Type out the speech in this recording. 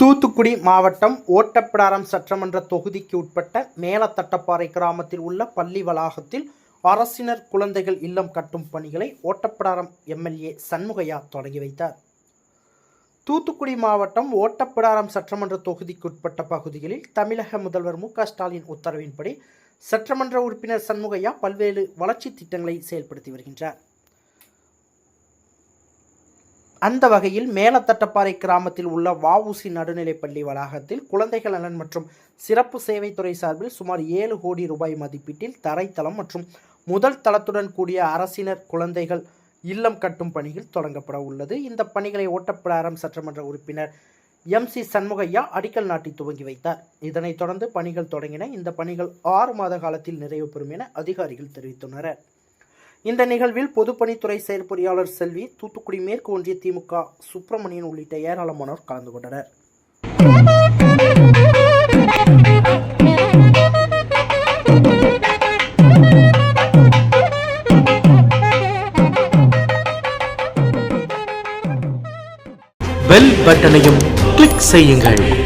தூத்துக்குடி மாவட்டம் ஓட்டப்பிடாரம் சட்டமன்ற தொகுதிக்கு உட்பட்ட மேலத்தட்டப்பாறை கிராமத்தில் உள்ள பள்ளி வளாகத்தில் அரசினர் குழந்தைகள் இல்லம் கட்டும் பணிகளை ஓட்டப்பிடாரம் எம்எல்ஏ சண்முகையா தொடங்கி வைத்தார். தூத்துக்குடி மாவட்டம் ஓட்டப்பிடாரம் சட்டமன்ற தொகுதிக்குட்பட்ட பகுதிகளில் தமிழக முதல்வர் மு க ஸ்டாலின் உத்தரவின்படி சட்டமன்ற உறுப்பினர் சண்முகையா பல்வேறு வளர்ச்சித் திட்டங்களை செயல்படுத்தி வருகின்றார். அந்த வகையில் மேலத்தட்டப்பாறை கிராமத்தில் உள்ள வஉசி நடுநிலைப்பள்ளி வளாகத்தில் குழந்தைகள் நலன் மற்றும் சிறப்பு சேவைத்துறை சார்பில் சுமார் ஏழு கோடி ரூபாய் மதிப்பீட்டில் தரைத்தளம் மற்றும் முதல் தளத்துடன் கூடிய அரசினர் குழந்தைகள் இல்லம் கட்டும் பணிகள் தொடங்கப்பட உள்ளது. இந்த பணிகளை ஓட்டப்பிடாரம் சட்டமன்ற உறுப்பினர் எம் சி சண்முகையா அடிக்கல் நாட்டி துவங்கி வைத்தார். இதனைத் தொடர்ந்து பணிகள் தொடங்கின. இந்த பணிகள் ஆறு மாத காலத்தில் நிறைவு பெறும் என அதிகாரிகள் தெரிவித்துள்ளனர். இந்த நிகழ்வில் பொதுப்பணித்துறை செயற்பொறியாளர் செல்வி தூத்துக்குடி மேற்கு ஒன்றிய திமுக சுப்பிரமணியன் உள்ளிட்ட ஏராளமானோர் கலந்து கொண்டனர். பெல் பட்டனையும் கிளிக் செய்யுங்கள்.